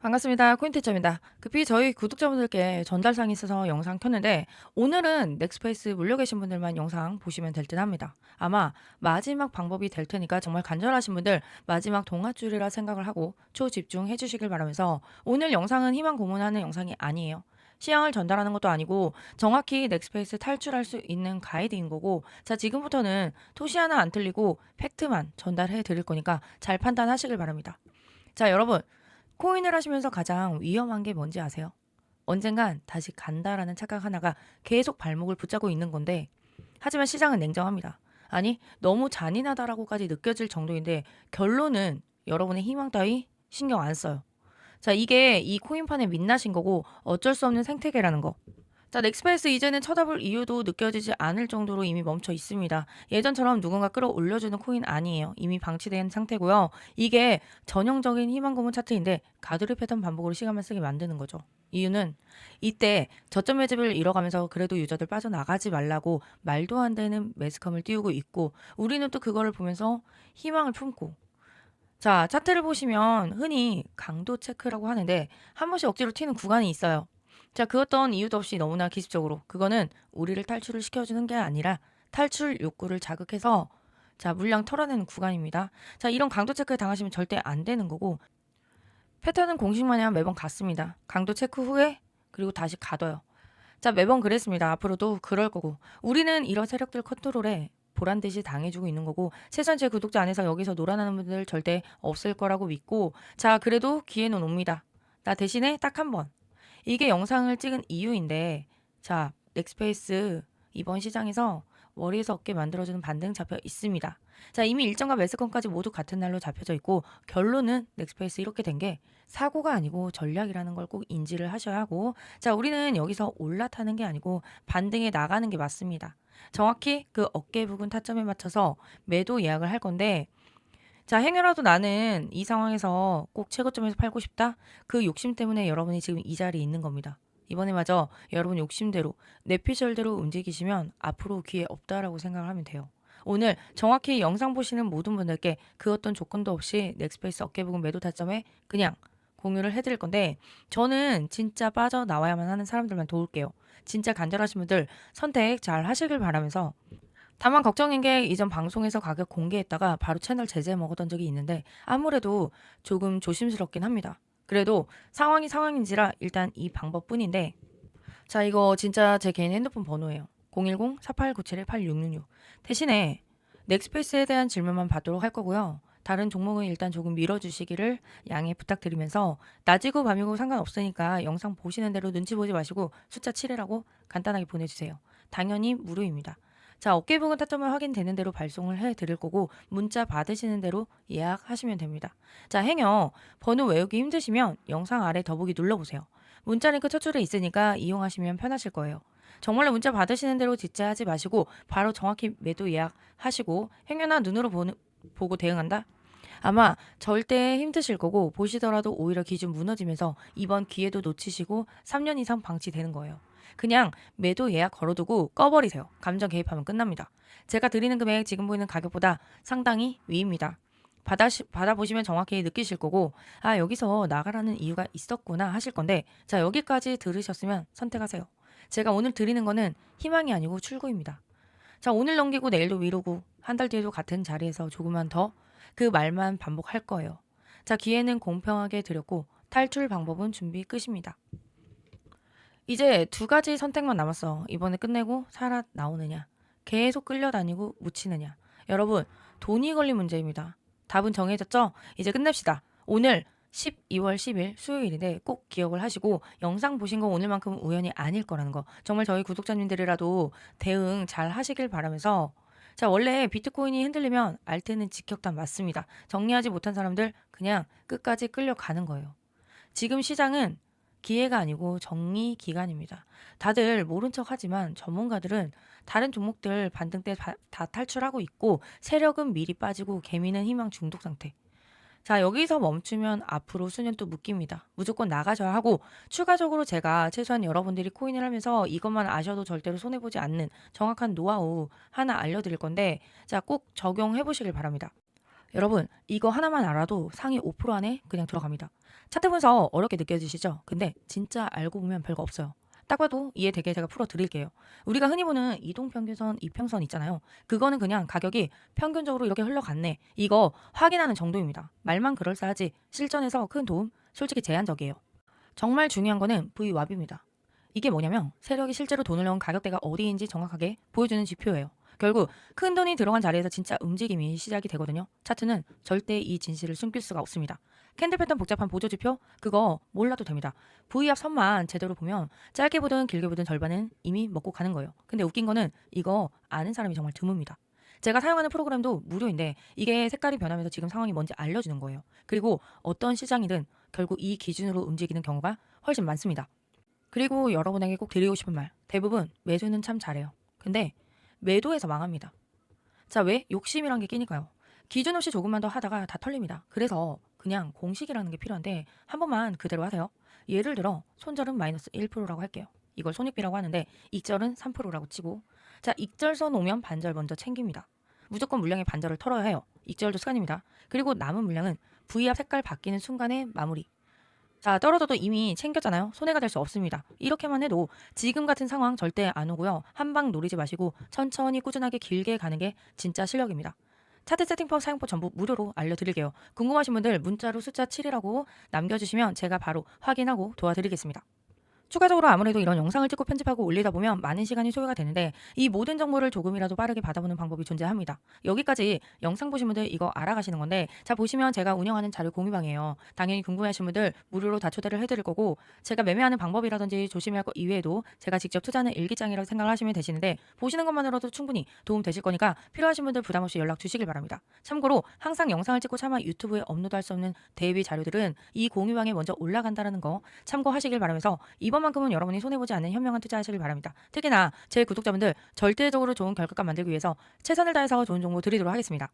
반갑습니다. 코인태점입니다. 급히 저희 구독자분들께 전달사항이 있어서 영상 켰는데 오늘은 넥스페이스 물려 계신 분들만 영상 보시면 될 듯 합니다. 아마 마지막 방법이 될 테니까 정말 간절하신 분들 마지막 동아줄이라 생각을 하고 초집중해 주시길 바라면서 오늘 영상은 희망 고문하는 영상이 아니에요. 시향을 전달하는 것도 아니고 정확히 넥스페이스 탈출할 수 있는 가이드인 거고 자 지금부터는 토시 하나 안 틀리고 팩트만 전달해 드릴 거니까 잘 판단하시길 바랍니다. 자 여러분 코인을 하시면서 가장 위험한 게 뭔지 아세요? 언젠간 다시 간다라는 착각 하나가 계속 발목을 붙잡고 있는 건데, 하지만 시장은 냉정합니다. 아니, 너무 잔인하다라고까지 느껴질 정도인데, 결론은 여러분의 희망 따위 신경 안 써요. 자, 이게 이 코인판의 민낯인 거고, 어쩔 수 없는 생태계라는 거. 자, 넥스페이스 이제는 쳐다볼 이유도 느껴지지 않을 정도로 이미 멈춰 있습니다. 예전처럼 누군가 끌어올려주는 코인 아니에요. 이미 방치된 상태고요. 이게 전형적인 희망 고문 차트인데 가두리 패턴 반복으로 시간만 쓰게 만드는 거죠. 이유는 이때 저점 매집을 잃어가면서 그래도 유저들 빠져나가지 말라고 말도 안 되는 매스컴을 띄우고 있고 우리는 또 그거를 보면서 희망을 품고 자 차트를 보시면 흔히 강도 체크라고 하는데 한 번씩 억지로 튀는 구간이 있어요. 자, 그 어떤 이유도 없이 너무나 기습적으로 그거는 우리를 탈출을 시켜주는 게 아니라 탈출 욕구를 자극해서 자, 물량 털어내는 구간입니다. 자, 이런 강도 체크에 당하시면 절대 안 되는 거고 패턴은 공식 마냥 매번 같습니다. 강도 체크 후에 그리고 다시 가둬요. 자, 매번 그랬습니다. 앞으로도 그럴 거고 우리는 이런 세력들 컨트롤에 보란 듯이 당해주고 있는 거고 최소한 제 구독자 안에서 여기서 놀아나는 분들 절대 없을 거라고 믿고 자, 그래도 기회는 옵니다. 나 대신에 딱 한 번. 이게 영상을 찍은 이유인데 자 넥스페이스 이번 시장에서 머리에서 어깨 만들어주는 반등 잡혀 있습니다. 자 이미 일정과 매스건까지 모두 같은 날로 잡혀져 있고 결론은 넥스페이스 이렇게 된 게 사고가 아니고 전략이라는 걸 꼭 인지를 하셔야 하고 자 우리는 여기서 올라타는 게 아니고 반등에 나가는 게 맞습니다. 정확히 그 어깨 부근 타점에 맞춰서 매도 예약을 할 건데 자, 행여라도 나는 이 상황에서 꼭 최고점에서 팔고 싶다? 그 욕심 때문에 여러분이 지금 이 자리에 있는 겁니다. 이번에 마저 여러분 욕심대로 내 피셜대로 움직이시면 앞으로 기회 없다라고 생각을 하면 돼요. 오늘 정확히 영상 보시는 모든 분들께 그 어떤 조건도 없이 넥스페이스 어깨 부근 매도 타점에 그냥 공유를 해드릴 건데 저는 진짜 빠져나와야만 하는 사람들만 도울게요. 진짜 간절하신 분들 선택 잘 하시길 바라면서 다만 걱정인 게 이전 방송에서 가격 공개했다가 바로 채널 제재 먹었던 적이 있는데 아무래도 조금 조심스럽긴 합니다. 그래도 상황이 상황인지라 일단 이 방법뿐인데 자 이거 진짜 제 개인 핸드폰 번호예요. 010-4897-8666 대신에 넥스페이스에 대한 질문만 받도록 할 거고요. 다른 종목은 일단 조금 밀어주시기를 양해 부탁드리면서 낮이고 밤이고 상관없으니까 영상 보시는 대로 눈치 보지 마시고 숫자 7이라고 간단하게 보내주세요. 당연히 무료입니다. 자, 어깨 부근 타점을 확인되는 대로 발송을 해 드릴 거고 문자 받으시는 대로 예약하시면 됩니다. 자, 행여 번호 외우기 힘드시면 영상 아래 더보기 눌러 보세요. 문자 링크 첫 줄에 있으니까 이용하시면 편하실 거예요. 정말로 문자 받으시는 대로 지체하지 마시고 바로 정확히 매도 예약하시고 행여나 눈으로 보는, 보고 대응한다? 아마 절대 힘드실 거고 보시더라도 오히려 기준 무너지면서 이번 기회도 놓치시고 3년 이상 방치되는 거예요. 그냥 매도 예약 걸어두고 꺼버리세요. 감정 개입하면 끝납니다. 제가 드리는 금액 지금 보이는 가격보다 상당히 위입니다. 받아, 받아보시면 정확히 느끼실 거고, 아, 여기서 나가라는 이유가 있었구나 하실 건데, 자, 여기까지 들으셨으면 선택하세요. 제가 오늘 드리는 거는 희망이 아니고 출구입니다. 자, 오늘 넘기고 내일도 위로고, 한 달 뒤에도 같은 자리에서 조금만 더 그 말만 반복할 거예요. 자, 기회는 공평하게 드렸고, 탈출 방법은 준비 끝입니다. 이제 두 가지 선택만 남았어. 이번에 끝내고 살아 나오느냐. 계속 끌려다니고 묻히느냐. 여러분, 돈이 걸린 문제입니다. 답은 정해졌죠? 이제 끝냅시다. 오늘 12월 10일 수요일인데 꼭 기억을 하시고 영상 보신 거 오늘만큼은 우연이 아닐 거라는 거. 정말 저희 구독자님들이라도 대응 잘 하시길 바라면서 자, 원래 비트코인이 흔들리면 알트는 직격탄 맞습니다. 정리하지 못한 사람들 그냥 끝까지 끌려가는 거예요. 지금 시장은 기회가 아니고 정리 기간입니다. 다들 모른 척 하지만 전문가들은 다른 종목들 반등 때 다 탈출하고 있고 세력은 미리 빠지고 개미는 희망 중독 상태. 자, 여기서 멈추면 앞으로 수년 또 묶입니다. 무조건 나가셔야 하고 추가적으로 제가 최소한 여러분들이 코인을 하면서 이것만 아셔도 절대로 손해보지 않는 정확한 노하우 하나 알려드릴 건데 자, 꼭 적용해 보시길 바랍니다. 여러분 이거 하나만 알아도 상위 5% 안에 그냥 들어갑니다. 차트 분석 어렵게 느껴지시죠? 근데 진짜 알고 보면 별거 없어요. 딱 봐도 이해되게 제가 풀어드릴게요. 우리가 흔히 보는 이동평균선, 이평선 있잖아요. 그거는 그냥 가격이 평균적으로 이렇게 흘러갔네. 이거 확인하는 정도입니다. 말만 그럴싸하지 실전에서 큰 도움 솔직히 제한적이에요. 정말 중요한 거는 VWAP입니다. 이게 뭐냐면 세력이 실제로 돈을 넣은 가격대가 어디인지 정확하게 보여주는 지표예요. 결국 큰 돈이 들어간 자리에서 진짜 움직임이 시작이 되거든요. 차트는 절대 이 진실을 숨길 수가 없습니다. 캔들 패턴 복잡한 보조 지표 그거 몰라도 됩니다. V압 선만 제대로 보면 짧게 보든 길게 보든 절반은 이미 먹고 가는 거예요. 근데 웃긴 거는 이거 아는 사람이 정말 드뭅니다. 제가 사용하는 프로그램도 무료인데 이게 색깔이 변하면서 지금 상황이 뭔지 알려주는 거예요. 그리고 어떤 시장이든 결국 이 기준으로 움직이는 경우가 훨씬 많습니다. 그리고 여러분에게 꼭 드리고 싶은 말. 대부분 매수는 참 잘해요. 근데 매도해서 망합니다. 자, 왜? 욕심이란 게 끼니까요. 기준 없이 조금만 더 하다가 다 털립니다. 그래서 그냥 공식이라는 게 필요한데 한 번만 그대로 하세요. 예를 들어 손절은 마이너스 1%라고 할게요. 이걸 손익비라고 하는데 익절은 3%라고 치고 자, 익절선 오면 반절 먼저 챙깁니다. 무조건 물량의 반절을 털어야 해요. 익절도 습관입니다. 그리고 남은 물량은 V압 색깔 바뀌는 순간에 마무리. 자, 떨어져도 이미 챙겼잖아요. 손해가 될 수 없습니다. 이렇게만 해도 지금 같은 상황 절대 안 오고요. 한 방 노리지 마시고 천천히 꾸준하게 길게 가는 게 진짜 실력입니다. 차트 세팅법 사용법 전부 무료로 알려드릴게요. 궁금하신 분들 문자로 숫자 7이라고 남겨주시면 제가 바로 확인하고 도와드리겠습니다. 추가적으로 아무래도 이런 영상을 찍고 편집하고 올리다 보면 많은 시간이 소요가 되는데 이 모든 정보를 조금이라도 빠르게 받아보는 방법이 존재합니다. 여기까지 영상 보신 분들 이거 알아가시는 건데 자 보시면 제가 운영하는 자료 공유방이에요. 당연히 궁금해하신 분들 무료로 다 초대를 해드릴 거고 제가 매매하는 방법이라든지 조심해야 할거 이외에도 제가 직접 투자하는 일기장이라고 생각을 하시면 되시는데 보시는 것만으로도 충분히 도움 되실 거니까 필요하신 분들 부담 없이 연락 주시길 바랍니다. 참고로 항상 영상을 찍고 차마 유튜브에 업로드할 수 없는 대비 자료들은 이 공유방에 먼저 올라간다는 거 참고하시길 바라면서 이번만큼은 여러분이 손해보지 않는 현명한 투자하시길 바랍니다. 특히나 제 구독자분들 절대적으로 좋은 결과값 만들기 위해서 최선을 다해서 좋은 정보 드리도록 하겠습니다.